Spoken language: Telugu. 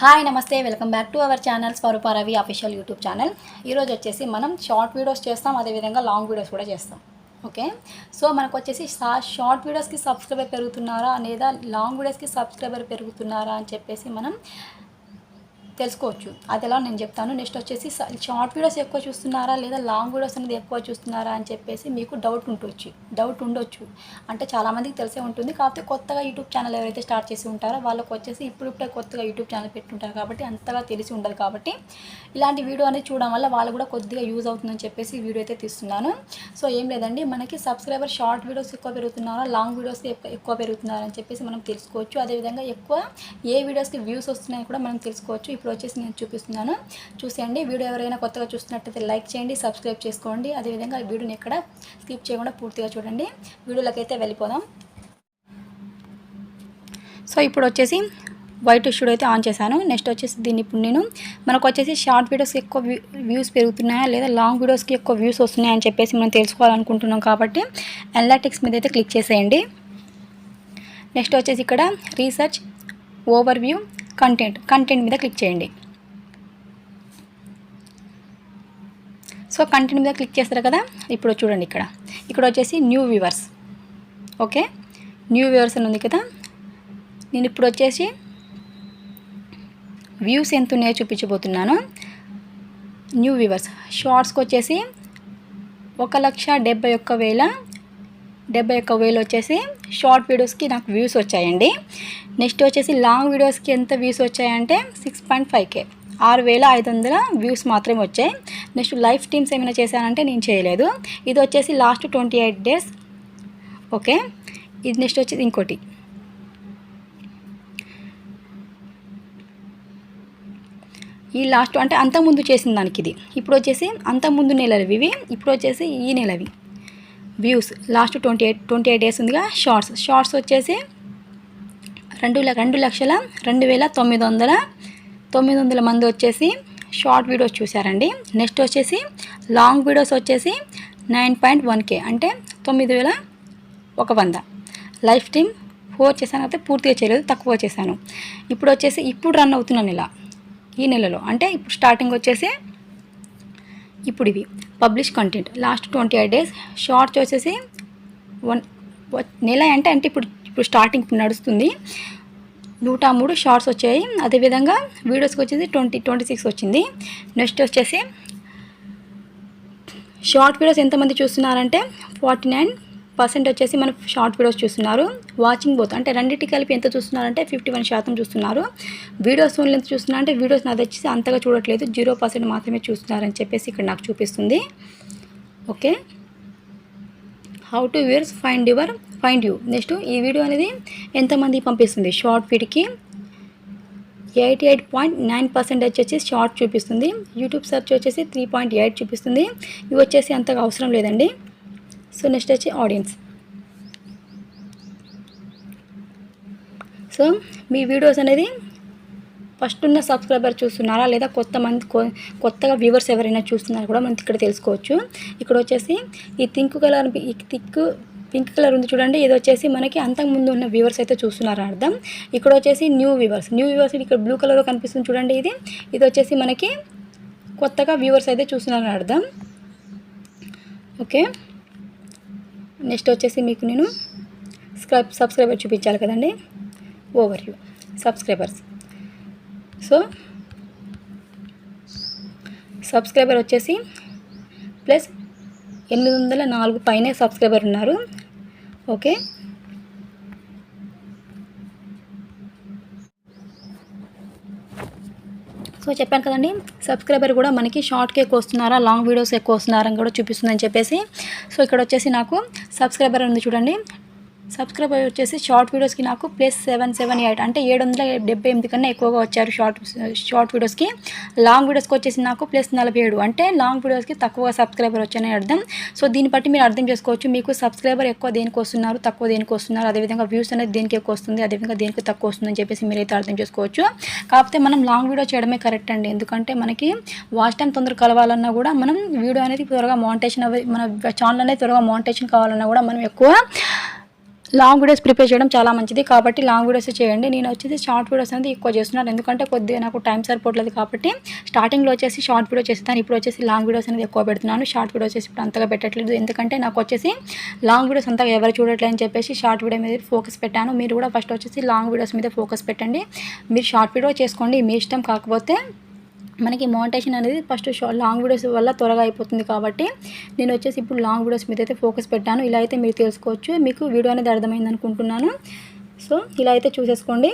హాయ్ నమస్తే welcome back to our channel Swaroopa Ravi official YouTube channel. ఈరోజు వచ్చేసి మనం షార్ట్ వీడియోస్ చేస్తాం అదేవిధంగా లాంగ్ వీడియోస్ కూడా చేస్తాం. ఓకే? సో మనకు వచ్చేసి షార్ట్ వీడియోస్కి సబ్స్క్రైబర్ పెరుగుతున్నారా లేదా లాంగ్ వీడియోస్కి సబ్స్క్రైబర్ పెరుగుతున్నారా అని చెప్పేసి మనం తెలుసుకోవచ్చు. అది ఎలా నేను చెప్తాను. నెక్స్ట్ వచ్చేసి షార్ట్ వీడియోస్ ఎక్కువ చూస్తున్నారా? లేదా లాంగ్ వీడియోస్ అనేది ఎక్కువ చూస్తున్నారా? అని చెప్పేసి మీకు డౌట్ ఉండొచ్చు. డౌట్ ఉండొచ్చు. అంటే చాలామందికి తెలిసే ఉంటుంది. కాకపోతే కొత్తగా యూట్యూబ్ ఛానల్ ఎవరైతే స్టార్ట్ చేసి ఉంటారో వాళ్ళకి వచ్చేసి ఇప్పుడిప్పుడే కొత్తగా యూట్యూబ్ ఛానల్ పెట్టుంటారు కాబట్టి అంతగా తెలిసి ఉండదు కాబట్టి ఇలాంటి వీడియో అనేది చూడడం వల్ల వాళ్ళు కూడా కొద్దిగా యూజ్ అవుతుందని చెప్పేసి వీడియో అయితే తీస్తున్నాను. సో ఏం లేదండి. మనకి సబ్స్క్రైబర్ షార్ట్ వీడియోస్ ఎక్కువ పెరుగుతున్నారా? లాంగ్ వీడియోస్ ఎక్కువ ఎక్కువ పెరుగుతున్నారా? అని చెప్పేసి మనం తెలుసుకోవచ్చు. అదేవిధంగా ఎక్కువ ఏ వీడియోస్కి వ్యూస్ వస్తున్నాయో కూడా మనం తెలుసుకోవచ్చు. ఇప్పుడు వచ్చేసి నేను చూపిస్తున్నాను. చూసేయండి. వీడియో ఎవరైనా కొత్తగా చూస్తున్నట్టయితే లైక్ చేయండి సబ్స్క్రైబ్ చేసుకోండి. అదేవిధంగా వీడియోని ఇక్కడ స్కిప్ చేయకుండా పూర్తిగా చూడండి. వీడియోలకైతే వెళ్ళిపోదాం. సో ఇప్పుడు వచ్చేసి వైట్ షూడ్ అయితే ఆన్ చేశాను. నెక్స్ట్ వచ్చేసి దీన్ని ఇప్పుడు నేను మనకు వచ్చేసి షార్ట్ వీడియోస్కి ఎక్కువ వ్యూ- వ్యూస్ పెరుగుతున్నాయా లేదా లాంగ్ వీడియోస్కి ఎక్కువ వ్యూస్ వస్తున్నాయా అని చెప్పేసి మనం తెలుసుకోవాలనుకుంటున్నాం కాబట్టి అనలాటిక్స్ మీద అయితే క్లిక్ చేసేయండి. నెక్స్ట్ వచ్చేసి ఇక్కడ research overview content content మీద క్లిక్ చేయండి. సో కంటెంట్ మీద క్లిక్ చేస్తారు కదా? ఇప్పుడు చూడండి ఇక్కడ. ఇక్కడ వచ్చేసి new viewers okay new viewers అని ఉంది కదా? నేను ఇప్పుడు వచ్చేసి వ్యూస్ ఎంత ఉన్నాయో చూపించబోతున్నాను. న్యూ వ్యూవర్స్ షార్ట్స్కి వచ్చేసి ఒక లక్ష డెబ్బై ఒక్క వేల డెబ్బై ఒక్క వేలు వచ్చేసి షార్ట్ వీడియోస్కి నాకు వ్యూస్ వచ్చాయండి. నెక్స్ట్ వచ్చేసి లాంగ్ వీడియోస్కి ఎంత వ్యూస్ వచ్చాయంటే సిక్స్ పాయింట్ ఫైవ్ కే ఆరు వేల ఐదు వందల వ్యూస్ మాత్రమే వచ్చాయి. నెక్స్ట్ లైఫ్ టీమ్స్ ఏమైనా చేశానంటే నేను చేయలేదు. ఇది వచ్చేసి last twenty eight days okay ఇది నెక్స్ట్ వచ్చేసి ఇంకోటి. ఈ లాస్ట్ అంటే అంతకుముందు చేసిన దానికి ఇది. ఇప్పుడు వచ్చేసి అంతకుముందు నెలవి ఇవి. ఇప్పుడు వచ్చేసి ఈ నెలవి. Views last twenty eight twenty eight days ఉందిగా షార్ట్స్ షార్ట్స్ వచ్చేసి రెండు ల- రెండు లక్షల రెండు వేల తొమ్మిది వందల తొమ్మిది వందల మంది వచ్చేసి షార్ట్ వీడియోస్ చూశారండి. నెక్స్ట్ వచ్చేసి లాంగ్ వీడియోస్ వచ్చేసి నైన్ పాయింట్ వన్ కే అంటే తొమ్మిది వేల ఒక వంద. లైఫ్ టైం ఫోర్ చేశాను అయితే పూర్తిగా చేయలేదు తక్కువ చేశాను. ఇప్పుడు వచ్చేసి ఇప్పుడు రన్ అవుతున్న నెల ఈ నెలలో అంటే ఇప్పుడు స్టార్టింగ్ వచ్చేసి ఇప్పుడు ఇవి publish content last twenty eight days shorts వచ్చేసి వన్ నెల అంటే అంటే ఇప్పుడు ఇప్పుడు స్టార్టింగ్ ఇప్పుడు నడుస్తుంది. నూట మూడు షార్ట్స్ వచ్చాయి. అదేవిధంగా వీడియోస్కి వచ్చేసి ట్వంటీ ట్వంటీ సిక్స్ వచ్చింది. నెక్స్ట్ వచ్చేసి షార్ట్ వీడియోస్ ఎంతమంది చూస్తున్నారంటే ఫార్టీ నైన్ పర్సెంట్ వచ్చేసి మన షార్ట్ వీడియోస్ చూస్తున్నారు. వాచింగ్ బోత్ అంటే రెండింటి కలిపి ఎంత చూస్తున్నారంటే ఫిఫ్టీ వన్ శాతం చూస్తున్నారు. వీడియోస్ ఓన్లీ ఎంత చూస్తున్నారు అంటే వీడియోస్ నాది వచ్చేసి అంతగా చూడట్లేదు. జీరో పర్సెంట్ మాత్రమే చూస్తున్నారని చెప్పేసి ఇక్కడ నాకు చూపిస్తుంది. Okay how to viewers find your find you next ఈ వీడియో అనేది ఎంతమంది పంపిస్తుంది? Short ఫీడ్కి eighty eight point nine percentage వచ్చేసి షార్ట్ చూపిస్తుంది. యూట్యూబ్ సెర్చ్ వచ్చేసి త్రీ పాయింట్ ఎయిట్ చూపిస్తుంది. ఇవి వచ్చేసి అంతగా అవసరం లేదండి. సో నెక్స్ట్ వచ్చి ఆడియన్స్. సో మీ వీడియోస్ అనేది ఫస్ట్ ఉన్న సబ్స్క్రైబర్ చూస్తున్నారా? లేదా కొత్త మంది కొ- కొత్తగా వ్యూవర్స్ ఎవరైనా చూస్తున్నారా కూడా మనకి ఇక్కడ తెలుసుకోవచ్చు. ఇక్కడ వచ్చేసి ఈ థింక్ కలర్ ఈ థిక్ పింక్ కలర్ ఉంది చూడండి. ఇది వచ్చేసి మనకి అంతకుముందు ఉన్న వ్యూవర్స్ అయితే చూస్తున్నారు అర్థం. ఇక్కడ వచ్చేసి న్యూ వ్యూవర్స్. న్యూ వ్యూవర్స్ ఇక్కడ బ్లూ కలర్లో కనిపిస్తుంది చూడండి ఇది. ఇది వచ్చేసి మనకి కొత్తగా వ్యూవర్స్ అయితే చూస్తున్నారని అర్థం. ఓకే. నెక్స్ట్ వచ్చేసి మీకు నేను స్క్రైబ్ సబ్స్క్రైబర్ చూపించాలి కదండి. Overview subscribers so subscriber వచ్చేసి ప్లస్ ఎనిమిది వందల నాలుగు పైనే సబ్స్క్రైబర్ ఉన్నారు. ఓకే సో చెప్పాను కదండి. సబ్స్క్రైబర్ కూడా మనకి షార్ట్కి ఎక్కువ వస్తున్నారా లాంగ్ వీడియోస్ ఎక్కువ వస్తున్నారని కూడా చూపిస్తుందని చెప్పేసి. సో ఇక్కడ వచ్చేసి నాకు సబ్స్క్రైబర్ ఉంది చూడండి. సబ్స్క్రైబర్ వచ్చేసి షార్ట్ వీడియోస్కి నాకు ప్లస్ సెవెన్ సెవెన్ ఎయిట్ అంటే ఏడు వందల డెబ్బై ఎనిమిది కన్నా ఎక్కువగా వచ్చారు షార్ట్ షార్ట్ వీడియోస్కి. లాంగ్ వీడియోస్కి వచ్చేసి నాకు ప్లస్ నలభై ఏడు అంటే లాంగ్ వీడియోస్కి తక్కువ సబ్స్క్రైబర్ వచ్చాయని అర్థం. సో దీన్ని బట్టి మీరు అర్థం చేసుకోవచ్చు మీకు సబ్స్క్రైబర్ ఎక్కువ దేనికి వస్తున్నారు తక్కువ దేనికి వస్తున్నారు అదేవిధంగా వ్యూస్ అనేది దేనికి ఎక్కువ వస్తుంది అదేవిధంగా దేనికి తక్కువ వస్తుందని చెప్పేసి మీరైతే అర్థం చేసుకోవచ్చు. కాకపోతే మనం లాంగ్ వీడియో చేయడమే కరెక్ట్ అండి ఎందుకంటే మనకి వాచ్ టైం తొందరగా కలవాలన్నా కూడా మనం వీడియో అనేది త్వరగా మోనిటేషన్ మన ఛానల్ అనేది త్వరగా మోనిటేషన్ కావాలన్నా కూడా మనం ఎక్కువ లాంగ్ వీడియోస్ ప్రిపేర్ చేయడం చాలా మంచిది. కాబట్టి లాంగ్ వీడియోస్ చేయండి. నేను వచ్చేసి షార్ట్ వీడియోస్ అనేది ఎక్కువ చేస్తున్నాను ఎందుకంటే కొద్దిగా నాకు టైం సరిపోవట్లేదు కాబట్టి స్టార్టింగ్లో వచ్చేసి షార్ట్ వీడియో చేస్తాను ఇప్పుడు వచ్చేసి లాంగ్ వీడియోస్ అనేది ఎక్కువ పెడుతున్నాను. షార్ట్ వీడియోస్ వచ్చేసి ఇప్పుడు అంతగా పెట్టట్లేదు. ఎందుకంటే నాకు వచ్చేసి లాంగ్ వీడియోస్ అంతగా ఎవరు చూడట్లేదు అని చెప్పేసి షార్ట్ వీడియో మీద ఫోకస్ పెట్టాను. మీరు కూడా ఫస్ట్ వచ్చేసి లాంగ్ వీడియోస్ మీద ఫోకస్ పెట్టండి. మీరు షార్ట్ వీడియో చేసుకోండి. మీ ఇష్టం కాకపోతే మనకి మోనిటేషన్ అనేది ఫస్ట్ షా లాంగ్ వీడియోస్ వల్ల త్వరగా అయిపోతుంది కాబట్టి నేను వచ్చేసి ఇప్పుడు లాంగ్ వీడియోస్ మీద అయితే ఫోకస్ పెట్టాను. ఇలా అయితే మీరు తెలుసుకోవచ్చు. మీకు వీడియో అనేది అర్థమైంది అనుకుంటున్నాను. సో ఇలా అయితే చూసేసుకోండి.